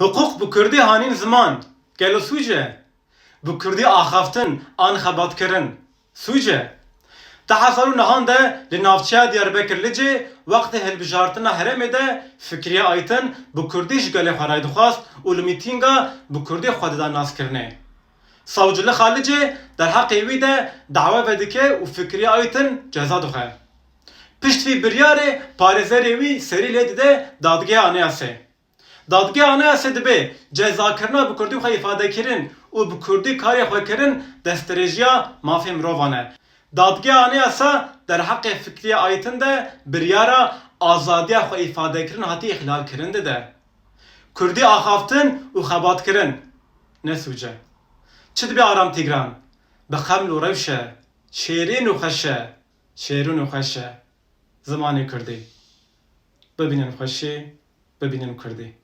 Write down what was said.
Hukuk bu Kurdî hanîn ziman. Gelo sûce. Bu Kurdî axaftin an xebatkirin. Sûce. Tehezarû nihan de li navçeya Diyarbekir Licê wextê hilbijartina herêmê de fikriya aytin bi Kurdî ji gelê xwe dixwast û li mîtînga bi Kurdî xwe dida naskirinê. Savcılık Halicê derheqê wî de dawe vedike û fikriya aytin ceza dixe. Pişt vî biryarê parêzerê wî serî lê dide dadgeha anayasê. Dadgeha anayasê dibe cezakirina bi Kurdî xwe îfadekirin û bi Kurdî karê xwe kirin destdirêjiya mafê mirovan e. Dadgeha anayasa derheqê fikriya aytin de biryara azadiya xwe îfadekirin hatî îhlal kirin dide. Kurdî axaftin û xebatkirin. Ne sûce. Çi dibe aram tîgran? Bi xeml û rewş e. Şêrîn û xweş e. Şêrîn û xweş e. Zimanê Kurdî. Bibînin xweşî, bibînin Kurdî.